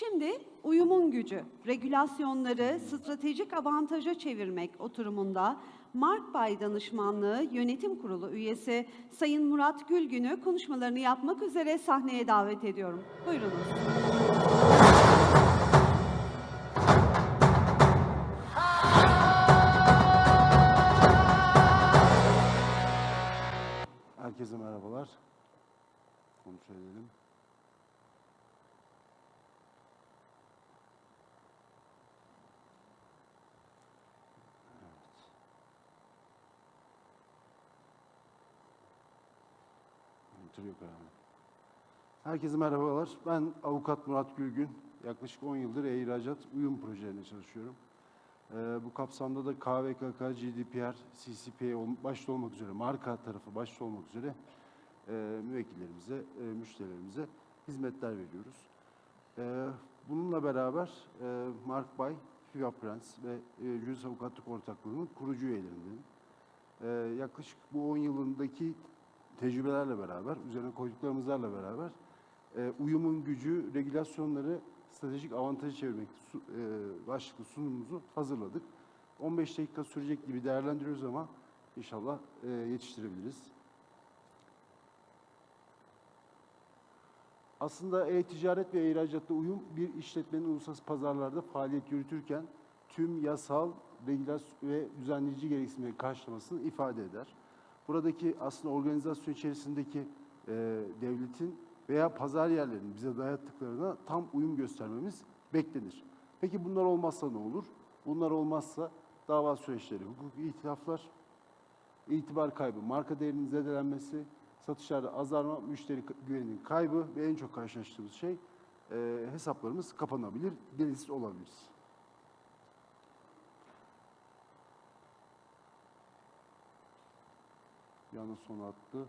Şimdi uyumun gücü, regülasyonları stratejik avantaja çevirmek oturumunda Mark Bay Danışmanlığı Yönetim Kurulu üyesi Sayın Murat Gülgün'ü konuşmalarını yapmak üzere sahneye davet ediyorum. Buyurunuz. Herkese merhabalar. Kontrol edelim. Enter yok. Herkese merhabalar. Ben avukat Murat Gülgün. Yaklaşık 10 yıldır e-ihracat uyum projelerinde çalışıyorum. Ee, bu kapsamda da KVKK, GDPR, CCPA başta olmak üzere, marka tarafı başta olmak üzere e, müvekkillerimize, e, müşterilerimize hizmetler veriyoruz. E, bununla beraber e, Mark Bay, FIVA Prens ve e, Juris Avukatlık Ortaklığı'nın kurucu üyelerindenim. E, yaklaşık bu 10 yılındaki tecrübelerle beraber, üzerine koyduklarımızlarla beraber e, uyumun gücü, regülasyonları stratejik avantajı çevirmek su, e, başlıklı sunumumuzu hazırladık. 15 dakika sürecek gibi değerlendiriyoruz ama inşallah e, yetiştirebiliriz. Aslında e-ticaret ve ihracatta uyum bir işletmenin uluslararası pazarlarda faaliyet yürütürken tüm yasal, regülasyon ve düzenleyici gereksinimleri karşılamasını ifade eder. Buradaki aslında organizasyon içerisindeki e, devletin veya pazar yerlerinin bize dayattıklarına tam uyum göstermemiz beklenir. Peki bunlar olmazsa ne olur? Bunlar olmazsa dava süreçleri, hukuki itilaflar, itibar kaybı, marka değerinin zedelenmesi, satışlarda azalma, müşteri güveninin kaybı ve en çok karşılaştığımız şey e, hesaplarımız kapanabilir, delisiz olabilir. Yalnız sona attı.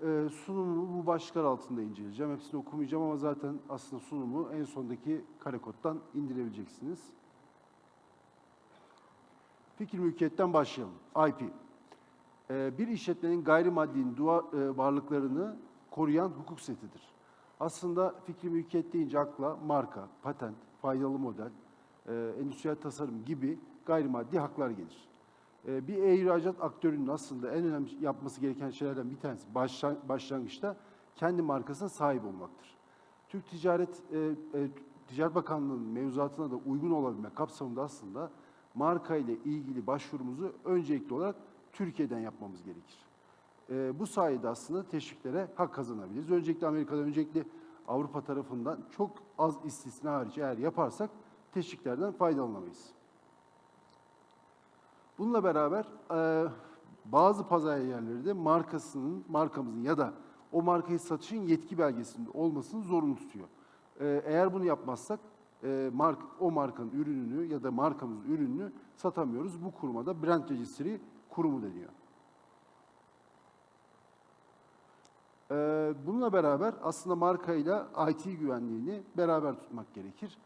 Ee, sunumu bu başlıklar altında inceleyeceğim. Hepsini okumayacağım ama zaten aslında sunumu en sondaki kare koddan indirebileceksiniz. Fikir mülkiyetten başlayalım. IP. Ee, bir işletmenin gayrimaddi e, varlıklarını koruyan hukuk setidir. Aslında fikri mülkiyet deyince akla marka, patent, faydalı model, e, endüstriyel tasarım gibi gayrimaddi haklar gelir. E, bir e-ihracat aktörünün aslında en önemli yapması gereken şeylerden bir tanesi başlan- başlangıçta kendi markasına sahip olmaktır. Türk Ticaret e, e, Ticaret Bakanlığı'nın mevzuatına da uygun olabilmek kapsamında aslında marka ile ilgili başvurumuzu öncelikli olarak Türkiye'den yapmamız gerekir. E, bu sayede aslında teşviklere hak kazanabiliriz. Öncelikle Amerika'da, öncelikle Avrupa tarafından çok az istisna hariç eğer yaparsak teşviklerden faydalanamayız. Bununla beraber e, bazı pazar yerleri de markasının, markamızın ya da o markayı satışın yetki belgesinde olmasını zorunlu tutuyor. E, eğer bunu yapmazsak e, mark, o markanın ürününü ya da markamızın ürününü satamıyoruz. Bu kuruma da Brand Registry kurumu deniyor. Bununla beraber aslında markayla IT güvenliğini beraber tutmak gerekir.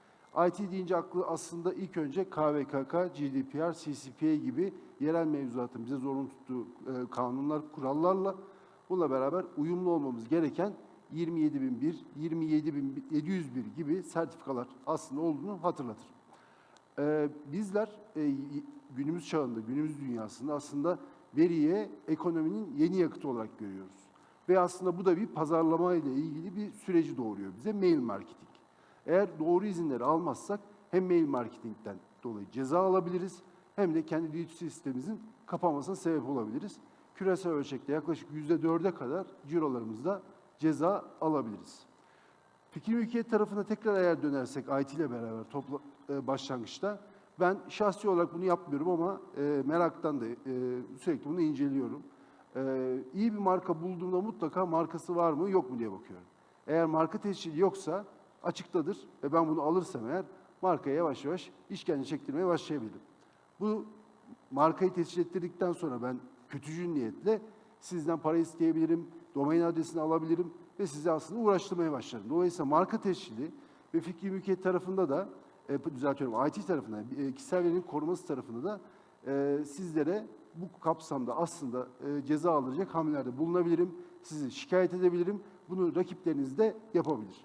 IT deyince aklı aslında ilk önce KVKK, GDPR, CCPA gibi yerel mevzuatın bize zorunlu tuttuğu e, kanunlar, kurallarla bununla beraber uyumlu olmamız gereken 27001, 27701 gibi sertifikalar aslında olduğunu hatırlatır. Ee, bizler e, günümüz çağında, günümüz dünyasında aslında veriye ekonominin yeni yakıtı olarak görüyoruz. Ve aslında bu da bir pazarlama ile ilgili bir süreci doğuruyor bize mail marketing. Eğer doğru izinleri almazsak hem mail marketingten dolayı ceza alabiliriz hem de kendi D2C sistemimizin kapanmasına sebep olabiliriz. Küresel ölçekte yaklaşık yüzde dörde kadar cirolarımızda ceza alabiliriz. Fikir mülkiyet tarafına tekrar eğer dönersek IT ile beraber topla, e, başlangıçta ben şahsi olarak bunu yapmıyorum ama e, meraktan da e, sürekli bunu inceliyorum. E, iyi bir marka bulduğumda mutlaka markası var mı yok mu diye bakıyorum. Eğer marka tescili yoksa açıktadır ve ben bunu alırsam eğer markaya yavaş yavaş işkence çektirmeye başlayabilirim. Bu markayı tescil ettirdikten sonra ben kötücül niyetle sizden para isteyebilirim, domain adresini alabilirim ve sizi aslında uğraştırmaya başlarım. Dolayısıyla marka tescili ve fikri mülkiyet tarafında da, e, düzeltiyorum IT tarafında, e, kişisel verinin koruması tarafında da e, sizlere bu kapsamda aslında e, ceza alacak hamlelerde bulunabilirim. Sizi şikayet edebilirim. Bunu rakipleriniz de yapabilir.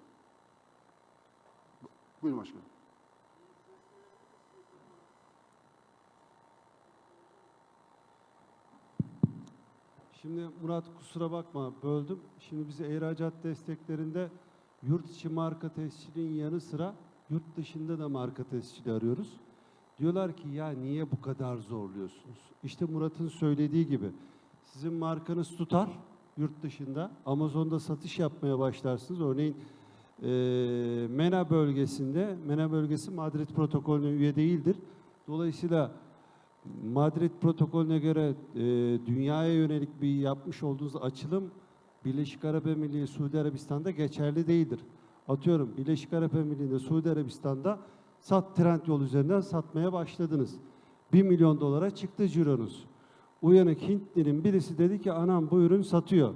Buyurun başkanım. Şimdi Murat kusura bakma böldüm. Şimdi bize ihracat desteklerinde yurt içi marka tescilin yanı sıra yurt dışında da marka tescili arıyoruz. Diyorlar ki ya niye bu kadar zorluyorsunuz? İşte Murat'ın söylediği gibi sizin markanız tutar yurt dışında. Amazon'da satış yapmaya başlarsınız. Örneğin eee MENA bölgesinde, MENA bölgesi Madrid protokolüne üye değildir. Dolayısıyla Madrid protokolüne göre e, dünyaya yönelik bir yapmış olduğunuz açılım Birleşik Arap Emirliği, Suudi Arabistan'da geçerli değildir. Atıyorum Birleşik Arap Emirliği'nde, Suudi Arabistan'da sat trend yol üzerinden satmaya başladınız. 1 milyon dolara çıktı cironuz. Uyanık Hintli'nin birisi dedi ki anam bu ürün satıyor.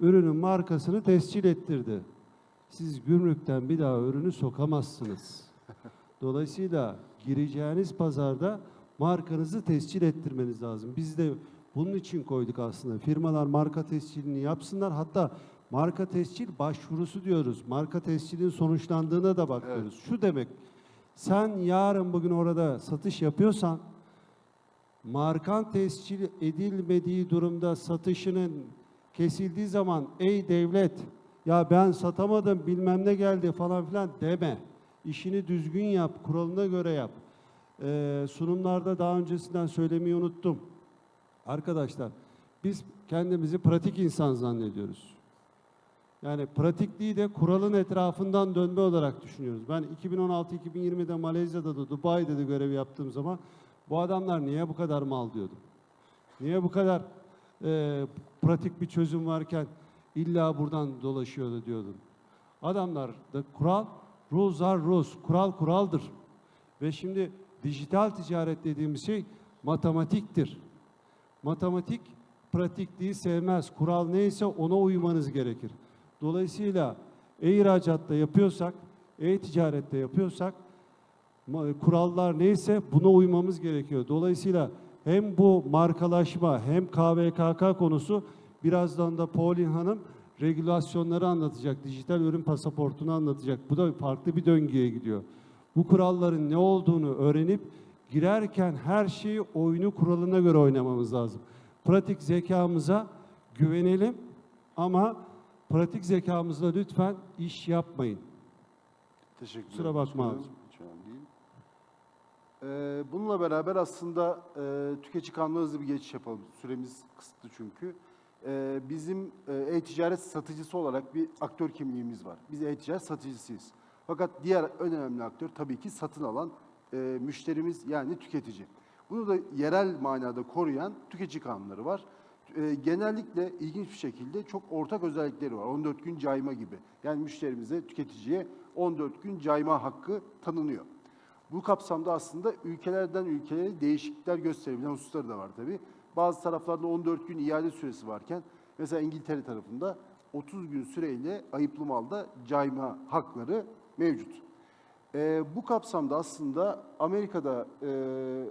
Ürünün markasını tescil ettirdi. Siz gümrükten bir daha ürünü sokamazsınız. Dolayısıyla gireceğiniz pazarda markanızı tescil ettirmeniz lazım. Biz de bunun için koyduk aslında. Firmalar marka tescilini yapsınlar. Hatta marka tescil başvurusu diyoruz. Marka tescilin sonuçlandığına da bakıyoruz. Şu demek, sen yarın bugün orada satış yapıyorsan, markan tescil edilmediği durumda satışının kesildiği zaman ey devlet ya ben satamadım bilmem ne geldi falan filan deme. İşini düzgün yap, kuralına göre yap. Ee, sunumlarda daha öncesinden söylemeyi unuttum. Arkadaşlar biz kendimizi pratik insan zannediyoruz. Yani pratikliği de kuralın etrafından dönme olarak düşünüyoruz. Ben 2016-2020'de Malezya'da da Dubai'de de görev yaptığım zaman bu adamlar niye bu kadar mal diyordum. Niye bu kadar e, pratik bir çözüm varken illa buradan dolaşıyordu diyordum. Adamlar da kural, rules are rules, kural kuraldır. Ve şimdi dijital ticaret dediğimiz şey matematiktir. Matematik pratikliği sevmez. Kural neyse ona uymanız gerekir. Dolayısıyla e-ihracatta yapıyorsak, e-ticarette yapıyorsak kurallar neyse buna uymamız gerekiyor. Dolayısıyla hem bu markalaşma hem KVKK konusu birazdan da Pauline Hanım regülasyonları anlatacak, dijital ürün pasaportunu anlatacak. Bu da farklı bir döngüye gidiyor. Bu kuralların ne olduğunu öğrenip girerken her şeyi oyunu kuralına göre oynamamız lazım. Pratik zekamıza güvenelim ama pratik zekamızla lütfen iş yapmayın. Teşekkür Kusura ederim bakma başkanım. abicim. Hiç önemli değil. Ee, bununla beraber aslında e, tüketici kanununa hızlı bir geçiş yapalım. Süremiz kısıtlı çünkü. Ee, bizim e, e-ticaret satıcısı olarak bir aktör kimliğimiz var. Biz e-ticaret satıcısıyız. Fakat diğer önemli aktör tabii ki satın alan e, müşterimiz yani tüketici. Bunu da yerel manada koruyan tüketici kanunları var. E, genellikle ilginç bir şekilde çok ortak özellikleri var. 14 gün cayma gibi. Yani müşterimize, tüketiciye 14 gün cayma hakkı tanınıyor. Bu kapsamda aslında ülkelerden ülkelere değişiklikler gösterebilen hususları da var tabii. Bazı taraflarda 14 gün iade süresi varken mesela İngiltere tarafında 30 gün süreyle ayıplı malda cayma hakları mevcut. Ee, bu kapsamda aslında Amerika'da, e,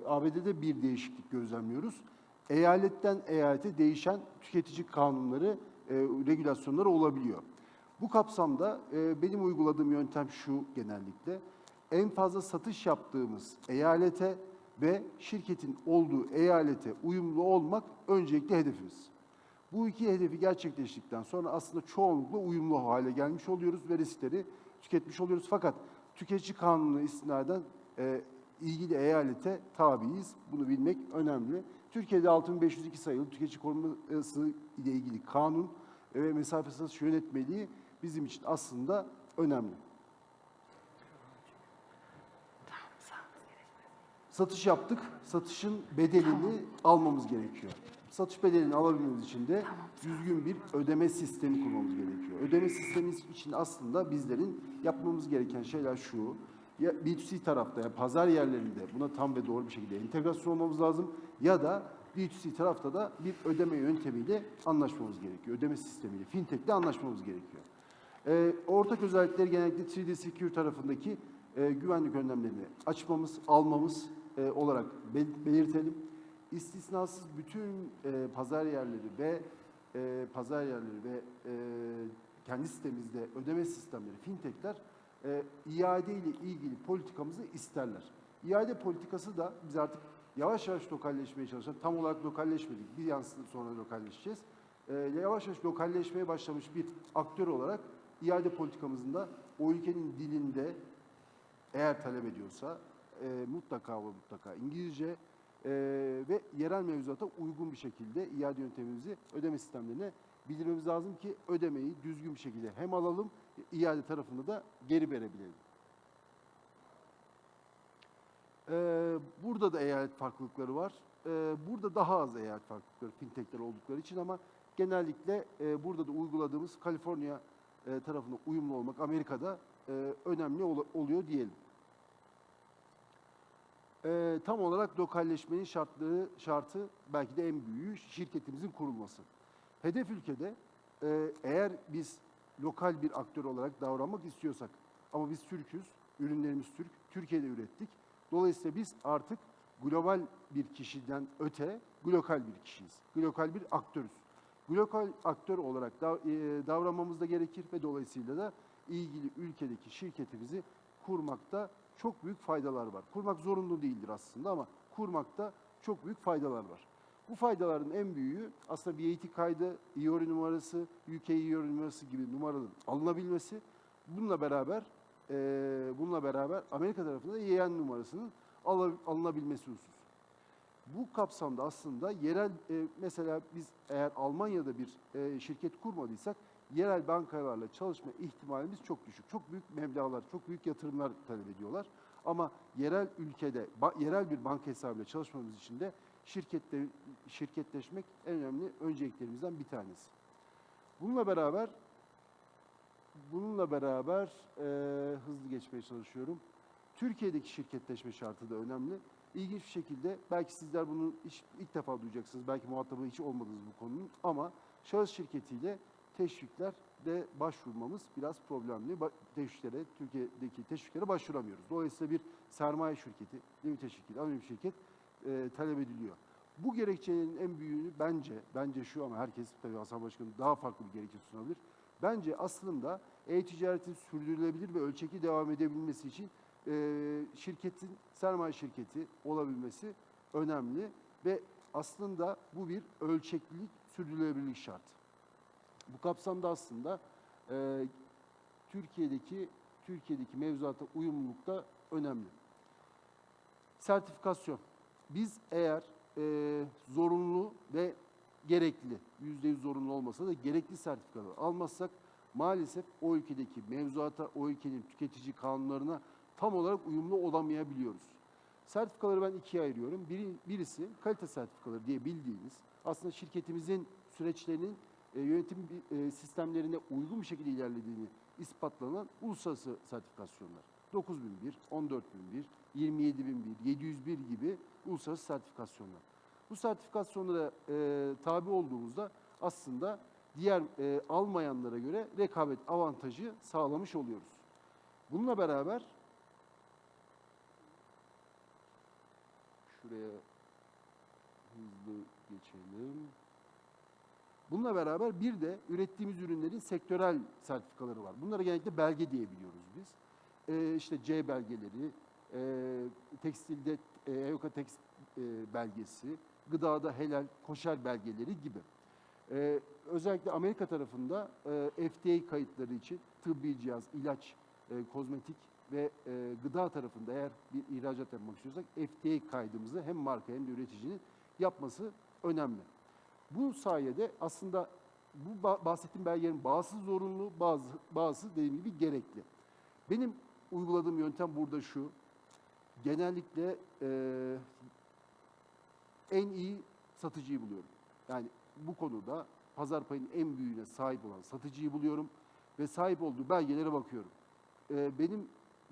ABD'de bir değişiklik gözlemliyoruz. Eyaletten eyalete değişen tüketici kanunları, e, regülasyonları olabiliyor. Bu kapsamda e, benim uyguladığım yöntem şu genellikle. En fazla satış yaptığımız eyalete ve şirketin olduğu eyalete uyumlu olmak öncelikli hedefimiz. Bu iki hedefi gerçekleştikten sonra aslında çoğunlukla uyumlu hale gelmiş oluyoruz ve riskleri tüketmiş oluyoruz. Fakat tüketici kanunu istinaden e, ilgili eyalete tabiiz. Bunu bilmek önemli. Türkiye'de 6502 sayılı tüketici koruması ile ilgili kanun ve mesafe satış yönetmeliği bizim için aslında önemli. Satış yaptık. Satışın bedelini almamız gerekiyor. Satış bedelini alabilmemiz için de düzgün bir ödeme sistemi kurmamız gerekiyor. Ödeme sistemi için aslında bizlerin yapmamız gereken şeyler şu. Ya B2C tarafta ya pazar yerlerinde buna tam ve doğru bir şekilde entegrasyon olmamız lazım. Ya da B2C tarafta da bir ödeme yöntemiyle anlaşmamız gerekiyor. Ödeme sistemiyle, fintech ile anlaşmamız gerekiyor. Ee, ortak özellikleri genellikle 3D Secure tarafındaki e, güvenlik önlemlerini açmamız, almamız e, olarak bel- belirtelim. istisnasız bütün e, pazar yerleri ve e, pazar yerleri ve e, kendi sitemizde ödeme sistemleri, fintechler e, iade ile ilgili politikamızı isterler. İade politikası da biz artık yavaş yavaş lokalleşmeye çalışan, tam olarak lokalleşmedik, bir yansın sonra lokalleşeceğiz. E, yavaş yavaş lokalleşmeye başlamış bir aktör olarak iade politikamızın da o ülkenin dilinde eğer talep ediyorsa e, mutlaka ve mutlaka İngilizce e, ve yerel mevzuata uygun bir şekilde iade yöntemimizi ödeme sistemlerine bildirmemiz lazım ki ödemeyi düzgün bir şekilde hem alalım, iade tarafında da geri verebilelim. Ee, burada da eyalet farklılıkları var. Ee, burada daha az eyalet farklılıkları fintechler oldukları için ama genellikle e, burada da uyguladığımız Kaliforniya e, tarafına uyumlu olmak Amerika'da e, önemli ol- oluyor diyelim. Ee, tam olarak lokalleşmenin şartları şartı belki de en büyüğü şirketimizin kurulması. Hedef ülkede e, eğer biz lokal bir aktör olarak davranmak istiyorsak ama biz Türk'üz, ürünlerimiz Türk, Türkiye'de ürettik. Dolayısıyla biz artık global bir kişiden öte glokal bir kişiyiz. Glokal bir aktörüz. Global aktör olarak da, e, davranmamız da gerekir ve dolayısıyla da ilgili ülkedeki şirketimizi kurmakta çok büyük faydalar var. Kurmak zorunlu değildir aslında ama kurmakta çok büyük faydalar var. Bu faydaların en büyüğü aslında VAT kaydı, IORI numarası, UK IORI numarası gibi numaraların alınabilmesi. Bununla beraber eee, bununla beraber Amerika tarafında EIN numarasının alınabilmesi husus. Bu kapsamda aslında yerel e, mesela biz eğer Almanya'da bir e, şirket kurmadıysak yerel bankalarla çalışma ihtimalimiz çok düşük. Çok büyük meblağlar, çok büyük yatırımlar talep ediyorlar. Ama yerel ülkede yerel bir banka hesabıyla çalışmamız için de şirkette şirketleşmek en önemli önceliklerimizden bir tanesi. Bununla beraber bununla beraber e, hızlı geçmeye çalışıyorum. Türkiye'deki şirketleşme şartı da önemli. İlginç bir şekilde belki sizler bunu hiç, ilk defa duyacaksınız. Belki muhatabı hiç olmadınız bu konunun ama şahıs şirketiyle teşvikler de başvurmamız biraz problemli. Teşviklere, Türkiye'deki teşviklere başvuramıyoruz. Dolayısıyla bir sermaye şirketi, limited şirket, anonim şirket e, talep ediliyor. Bu gerekçenin en büyüğünü bence, bence şu ama herkes tabii Hasan Başkanım daha farklı bir gerekçe sunabilir. Bence aslında e-ticaretin sürdürülebilir ve ölçekli devam edebilmesi için e, şirketin sermaye şirketi olabilmesi önemli ve aslında bu bir ölçeklilik, sürdürülebilirlik şart. Bu kapsamda aslında e, Türkiye'deki Türkiye'deki mevzuata uyumluluk da önemli. Sertifikasyon. Biz eğer e, zorunlu ve gerekli, yüzde yüz zorunlu olmasa da gerekli sertifikaları almazsak maalesef o ülkedeki mevzuata, o ülkenin tüketici kanunlarına tam olarak uyumlu olamayabiliyoruz. Sertifikaları ben ikiye ayırıyorum. Biri, birisi kalite sertifikaları diye bildiğimiz aslında şirketimizin süreçlerinin e, yönetim e, sistemlerine uygun bir şekilde ilerlediğini ispatlanan uluslararası sertifikasyonlar. 9001, 14001, 27001, 701 gibi uluslararası sertifikasyonlar. Bu sertifikasyonlara e, tabi olduğumuzda aslında diğer e, almayanlara göre rekabet avantajı sağlamış oluyoruz. Bununla beraber şuraya hızlı geçelim. Bununla beraber bir de ürettiğimiz ürünlerin sektörel sertifikaları var. Bunlara genellikle belge diyebiliyoruz biz. Ee, işte C belgeleri, e, tekstilde e, EOKA Text e, belgesi, gıdada helal, koşer belgeleri gibi. Ee, özellikle Amerika tarafında e, FDA kayıtları için tıbbi cihaz, ilaç, e, kozmetik ve e, gıda tarafında eğer bir ihracat yapmak istiyorsak FDA kaydımızı hem marka hem de üreticinin yapması önemli. Bu sayede aslında bu ba- bahsettiğim belgelerin bazısı zorunlu, bazı bazısı dediğim gibi gerekli. Benim uyguladığım yöntem burada şu. Genellikle e, en iyi satıcıyı buluyorum. Yani bu konuda pazar payının en büyüğüne sahip olan satıcıyı buluyorum ve sahip olduğu belgelere bakıyorum. E, benim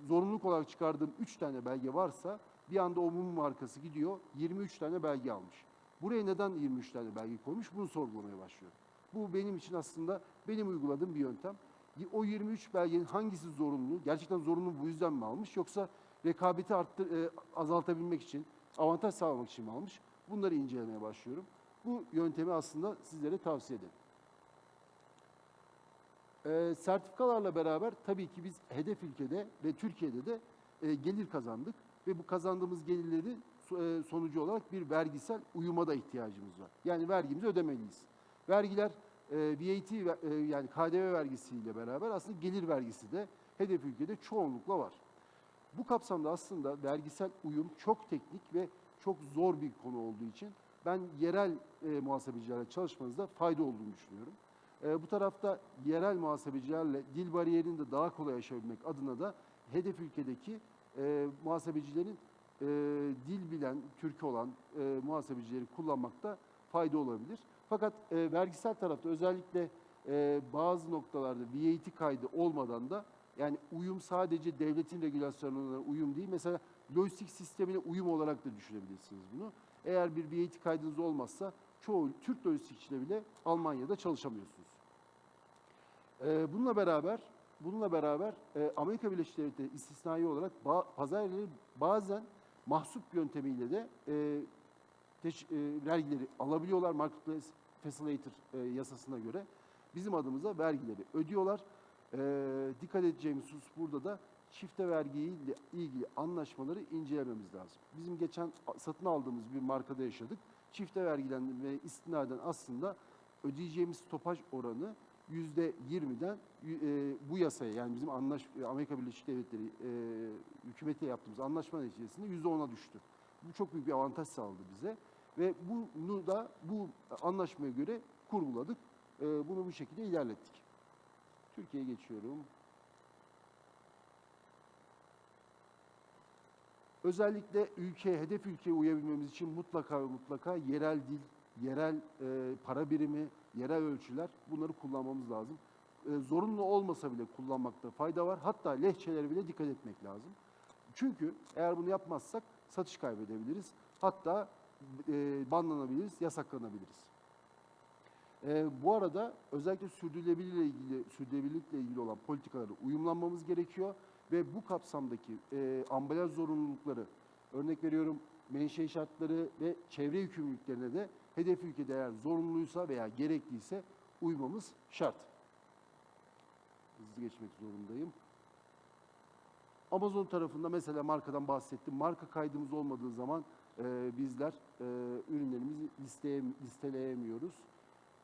zorunluluk olarak çıkardığım 3 tane belge varsa bir anda o mum markası gidiyor 23 tane belge almış. Buraya neden 23 tane belge koymuş bunu sorgulamaya başlıyorum. Bu benim için aslında benim uyguladığım bir yöntem. O 23 belgenin hangisi zorunlu? Gerçekten zorunlu bu yüzden mi almış? Yoksa rekabeti arttır, e, azaltabilmek için, avantaj sağlamak için mi almış? Bunları incelemeye başlıyorum. Bu yöntemi aslında sizlere tavsiye ederim. Ee, sertifikalarla beraber tabii ki biz hedef ülkede ve Türkiye'de de e, gelir kazandık ve bu kazandığımız gelirleri e, sonucu olarak bir vergisel uyuma da ihtiyacımız var. Yani vergimizi ödemeliyiz. Vergiler e, VAT e, yani KDV vergisiyle beraber aslında gelir vergisi de hedef ülkede çoğunlukla var. Bu kapsamda aslında vergisel uyum çok teknik ve çok zor bir konu olduğu için ben yerel e, muhasebecilerle çalışmanızda fayda olduğunu düşünüyorum. E, bu tarafta yerel muhasebecilerle dil bariyerini de daha kolay aşabilmek adına da hedef ülkedeki e, muhasebecilerin e, dil bilen, Türk olan e, muhasebecileri kullanmakta fayda olabilir. Fakat e, vergisel tarafta özellikle e, bazı noktalarda VAT kaydı olmadan da yani uyum sadece devletin regülasyonlarına uyum değil. Mesela lojistik sistemine uyum olarak da düşünebilirsiniz bunu. Eğer bir VAT kaydınız olmazsa çoğu Türk lojistikçiyle bile Almanya'da çalışamıyorsunuz. Ee, bununla beraber bununla beraber e, Amerika Birleşik Devletleri istisnai olarak ba- pazar yerleri bazen mahsup yöntemiyle de e, teş- e, vergileri alabiliyorlar Marketplace Facilitator e, yasasına göre. Bizim adımıza vergileri ödüyorlar. E, dikkat edeceğimiz husus burada da çifte vergiyle ilgili anlaşmaları incelememiz lazım. Bizim geçen satın aldığımız bir markada yaşadık. Çifte vergilendirme istinaden aslında ödeyeceğimiz stopaj oranı yüzde 20'den y- e, bu yasaya yani bizim anlaş e, Amerika Birleşik Devletleri e, hükümetiyle yaptığımız anlaşma neticesinde yüzde 10'a düştü. Bu çok büyük bir avantaj sağladı bize ve bunu da bu anlaşmaya göre kurguladık. E, bunu bu şekilde ilerlettik. Türkiye'ye geçiyorum. Özellikle ülkeye, hedef ülkeye uyabilmemiz için mutlaka mutlaka yerel dil, yerel e, para birimi, yerel ölçüler bunları kullanmamız lazım. E, zorunlu olmasa bile kullanmakta fayda var. Hatta lehçelere bile dikkat etmek lazım. Çünkü eğer bunu yapmazsak satış kaybedebiliriz. Hatta e, banlanabiliriz, yasaklanabiliriz. E, bu arada özellikle sürdürülebilirlikle ilgili, sürdürülebilirlikle ilgili olan politikaları uyumlanmamız gerekiyor ve bu kapsamdaki e, ambalaj zorunlulukları, örnek veriyorum menşe şartları ve çevre yükümlülüklerine de hedef ülkede eğer zorunluysa veya gerekliyse uymamız şart. Hızlı geçmek zorundayım. Amazon tarafında mesela markadan bahsettim. Marka kaydımız olmadığı zaman e, bizler e, ürünlerimizi listeye.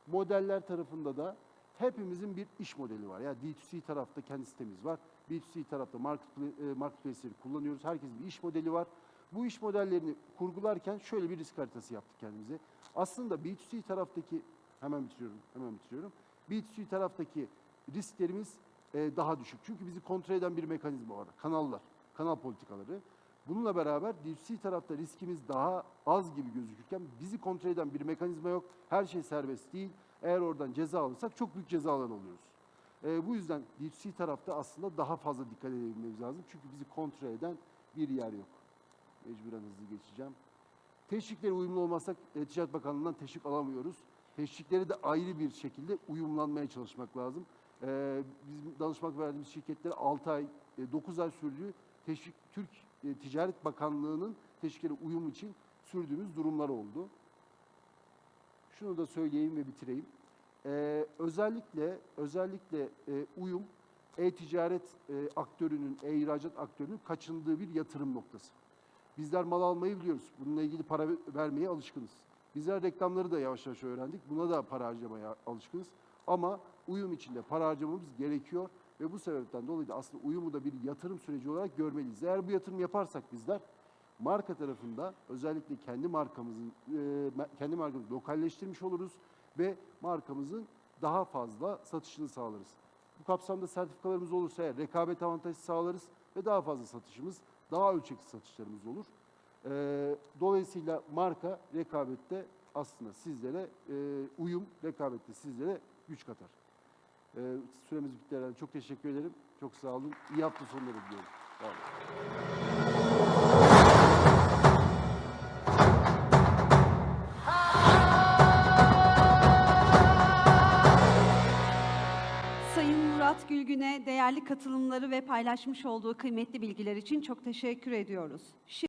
Modeller tarafında da hepimizin bir iş modeli var. Yani D2C tarafta kendi sitemiz var. B2C tarafta e, marketplace'leri kullanıyoruz. Herkesin bir iş modeli var. Bu iş modellerini kurgularken şöyle bir risk haritası yaptık kendimize. Aslında B2C taraftaki, hemen bitiriyorum, hemen bitiriyorum. B2C taraftaki risklerimiz e, daha düşük. Çünkü bizi kontrol eden bir mekanizma var. Kanallar, kanal politikaları. Bununla beraber D2C tarafta riskimiz daha az gibi gözükürken bizi kontrol eden bir mekanizma yok. Her şey serbest değil. Eğer oradan ceza alırsak çok büyük cezalar alıyoruz. E, bu yüzden D2C tarafta aslında daha fazla dikkat edebilmemiz lazım. Çünkü bizi kontrol eden bir yer yok. Mecburen hızlı geçeceğim. Teşviklere uyumlu olmazsak e, Ticaret Bakanlığı'ndan teşvik alamıyoruz. Teşvikleri de ayrı bir şekilde uyumlanmaya çalışmak lazım. Ee, bizim danışmak verdiğimiz şirketlere 6 ay, 9 ay sürdüğü teşvik Türk e, Ticaret Bakanlığı'nın teşviklere uyum için sürdüğümüz durumlar oldu. Şunu da söyleyeyim ve bitireyim. Ee, özellikle özellikle e, uyum e-ticaret e, aktörünün, e-ihracat aktörünün kaçındığı bir yatırım noktası. Bizler mal almayı biliyoruz. Bununla ilgili para vermeye alışkınız. Bizler reklamları da yavaş yavaş öğrendik. Buna da para harcamaya alışkınız. Ama uyum içinde para harcamamız gerekiyor ve bu sebepten dolayı da aslında uyumu da bir yatırım süreci olarak görmeliyiz. Eğer bu yatırım yaparsak bizler marka tarafında özellikle kendi markamızın e, kendi markamızı lokalleştirmiş oluruz ve markamızın daha fazla satışını sağlarız. Bu kapsamda sertifikalarımız olursa eğer rekabet avantajı sağlarız ve daha fazla satışımız, daha ölçekli satışlarımız olur. Ee, dolayısıyla marka rekabette aslında sizlere e, uyum, rekabette sizlere güç katar. Ee, süremiz bitti herhalde. Çok teşekkür ederim. Çok sağ olun. İyi hafta sonları diliyorum. Sağ olun. Murat Gülgün'e değerli katılımları ve paylaşmış olduğu kıymetli bilgiler için çok teşekkür ediyoruz. Şimdi